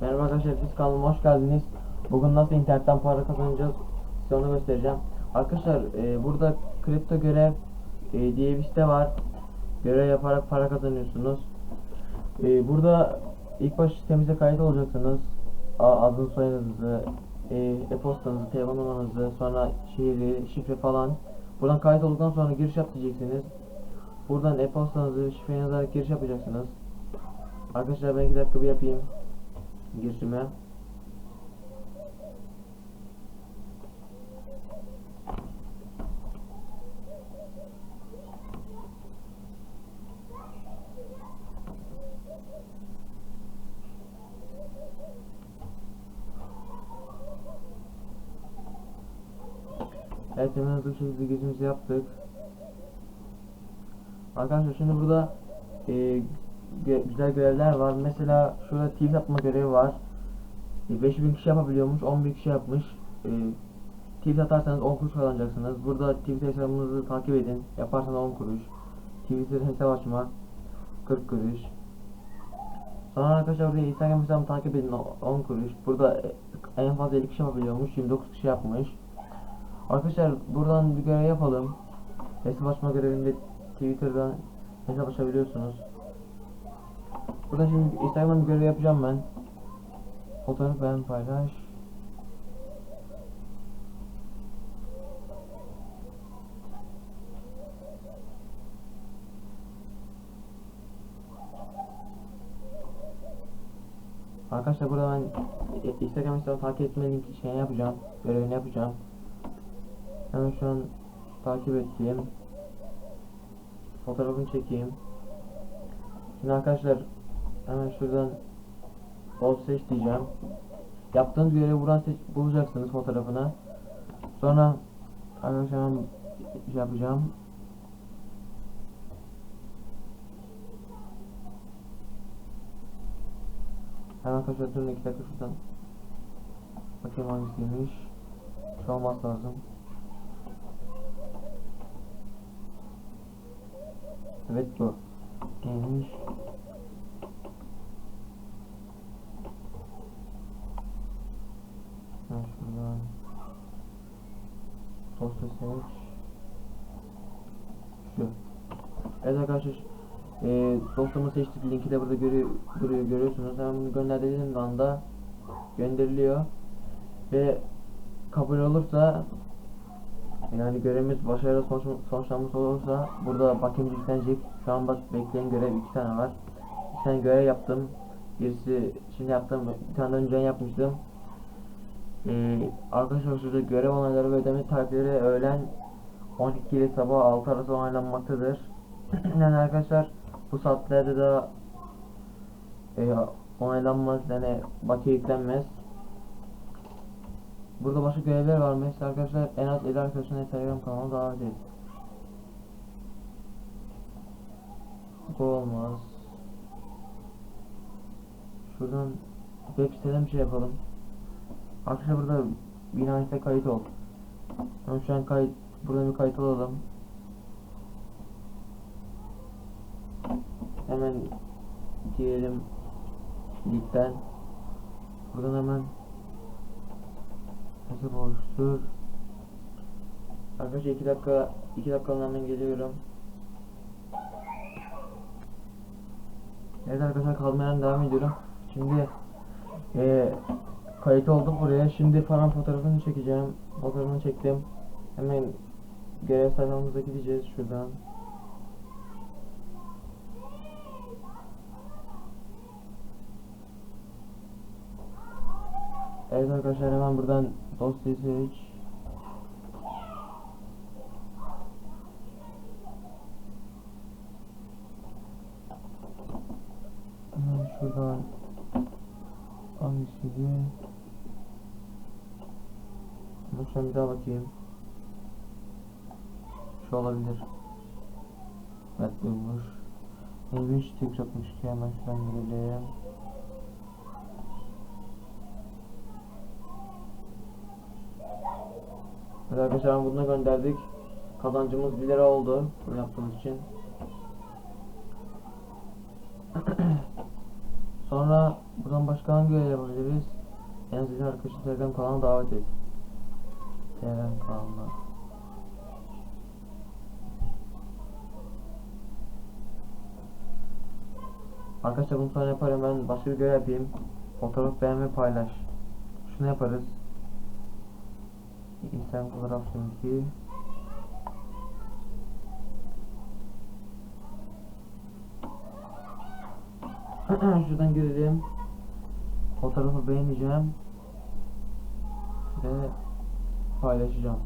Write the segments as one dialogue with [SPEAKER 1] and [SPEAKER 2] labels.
[SPEAKER 1] Merhaba arkadaşlar siz kanalıma hoş geldiniz. Bugün nasıl internetten para kazanacağız size onu göstereceğim. Arkadaşlar e, burada kripto görev e, diye bir site var. Görev yaparak para kazanıyorsunuz. E, burada ilk baş sitemize kayıt olacaksınız. A- Adınız soyadınızı, e, e-postanızı, telefon numaranızı, sonra şehri, şifre falan. Buradan kayıt olduktan sonra giriş yap diyeceksiniz. Buradan e-postanızı, şifreni yazarak giriş yapacaksınız. Arkadaşlar ben 2 dakika bir yapayım girişime. Evet hemen hızlı şekilde girişimizi yaptık. Arkadaşlar şimdi burada e, gö- güzel görevler var. Mesela şurada tweet atma görevi var. E, 5000 kişi yapabiliyormuş, 11 kişi yapmış. E, tweet atarsanız 10 kuruş kazanacaksınız. Burada Twitter hesabınızı takip edin. Yaparsanız 10 kuruş. Twitter hesap açmak 40 kuruş. Sonra arkadaşlar buraya Instagram hesabımı takip edin o- 10 kuruş. Burada e, en fazla 50 kişi yapabiliyormuş, 29 kişi yapmış. Arkadaşlar buradan bir görev yapalım. Hesap açma görevinde Twitter'dan hesap açabiliyorsunuz. Buradan şimdi Instagram'dan bir görev yapacağım ben. Fotoğraf ben paylaş. Arkadaşlar burada ben Instagram hesabı takip etme linki şey yapacağım. Görevini yapacağım. Hemen şu an takip ettiğim fotoğrafını çekeyim. Şimdi arkadaşlar hemen şuradan ol seç diyeceğim. Yaptığınız görevi buradan seç, bulacaksınız fotoğrafını. Sonra hemen şey yapacağım. Hemen arkadaşlar durun iki dakika şuradan. Bakayım hangisiymiş. Şu olması lazım. Evet bu. Neymiş? Ben şuradan seç. Şu. Evet arkadaşlar e, dosyamı seçtik linki de burada görüyor, görüyor görüyorsunuz hemen bunu gönder dediğim anda gönderiliyor ve kabul olursa yani görevimiz başarılı sonuç, sonuçlanmış olursa burada bakayım yüklenecek. Şu an bak bekleyen görev iki tane var. İki tane görev yaptım. Birisi şimdi yaptım. Bir tane de önceden yapmıştım. Ee, arkadaşlar şurada görev onayları ve ödeme tarihleri öğlen 12 ile sabah 6 arası onaylanmaktadır. yani arkadaşlar bu saatlerde de e, onaylanmaz yani bakiye yüklenmez. Burada başka görevler var. Mesela arkadaşlar en az 50 arkadaşın Instagram kanalına davet et. Bu olmaz. Şuradan web siteden bir şey yapalım. Arkadaşlar burada Binance'de kayıt ol. Tamam şu an kayıt burada bir kayıt olalım. Hemen girelim ligden. Buradan hemen Hesap oluştur. Arkadaşlar 2 dakika 2 dakika hemen geliyorum. Evet arkadaşlar kalmayan devam ediyorum. Şimdi e, kayıt oldum buraya. Şimdi param fotoğrafını çekeceğim. Fotoğrafını çektim. Hemen görev sayfamıza gideceğiz şuradan. Evet arkadaşlar hemen buradan dosyayı seç. Şuradan hangisiydi? Lütfen bir daha bakayım. Şu olabilir. Evet buymuş. 53 tek yapmış ki hemen şuradan girelim. Evet arkadaşlar bunu gönderdik. Kazancımız 1 lira oldu. Bunu yaptığımız için. Sonra buradan başka hangi görev yapabiliriz? En azından arkadaşlar Telegram kanalına davet et. Telegram kanalına. Arkadaşlar bunu sonra yaparım ben başka bir görev yapayım. Fotoğraf beğen ve paylaş. Şunu yaparız. Instagram fotoğraf linki. Şuradan girelim. Fotoğrafı beğeneceğim. Ve paylaşacağım.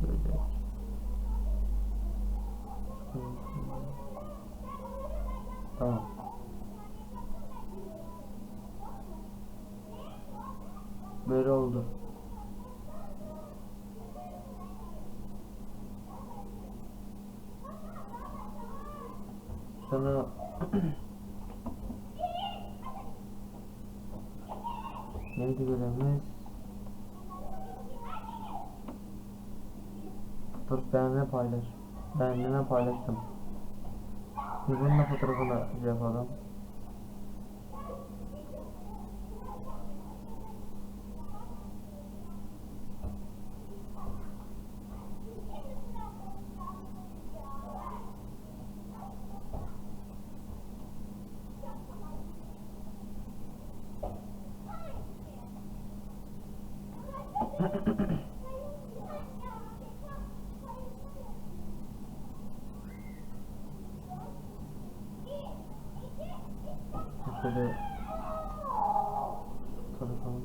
[SPEAKER 1] Şöyle. Tamam. Böyle oldu. Sonra neydi görevimiz? Fotoğraf beğenme paylaş. Beğendiğime paylaştım. Da fotoğrafını şey yapalım. Şöyle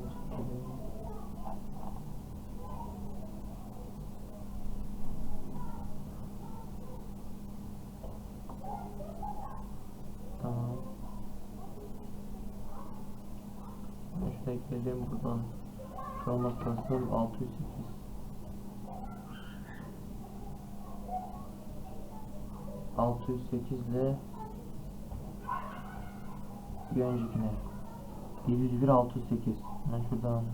[SPEAKER 1] da çekelim. Tamam. İşte gidelim buradan. Olması lazım 608. Altı yüz sekizle bir öncekine. 701 608 ben şuradan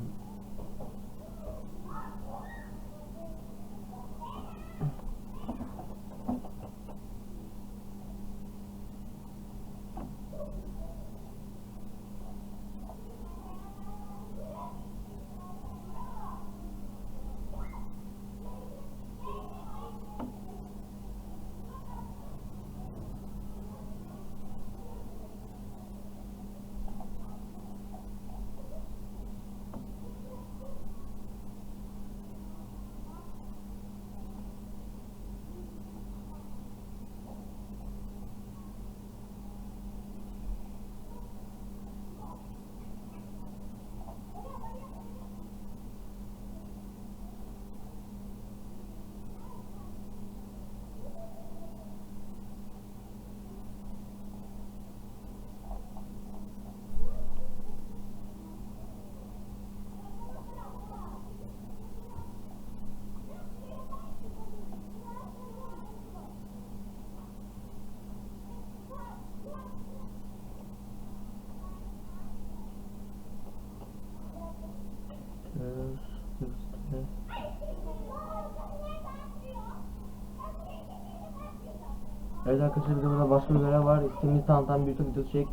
[SPEAKER 1] Evet arkadaşlar bir de burada başka bir görev var. İsmini tanıtan bir YouTube videosu çek.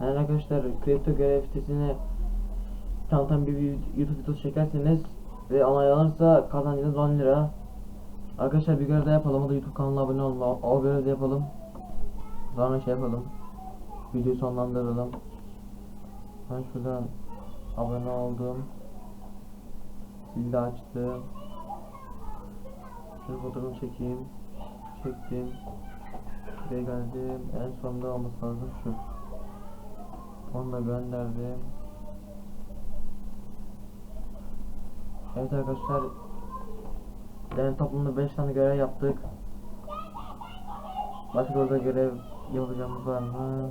[SPEAKER 1] Yani arkadaşlar kripto görev sitesini tanıtan bir YouTube videosu çekerseniz ve onaylanırsa kazancınız 10 lira. Arkadaşlar bir görev daha yapalım. O da YouTube kanalına abone olun. O, o görevi de yapalım. Sonra şey yapalım. Videoyu sonlandıralım. Ben şuradan abone oldum. De açtım. Şunu fotoğrafını çekeyim. Çektim. Buraya geldim. En sonda olması lazım şu. Onu da gönderdim. Evet arkadaşlar. Yani toplamda 5 tane görev yaptık. Başka orada görev yapacağımız var mı?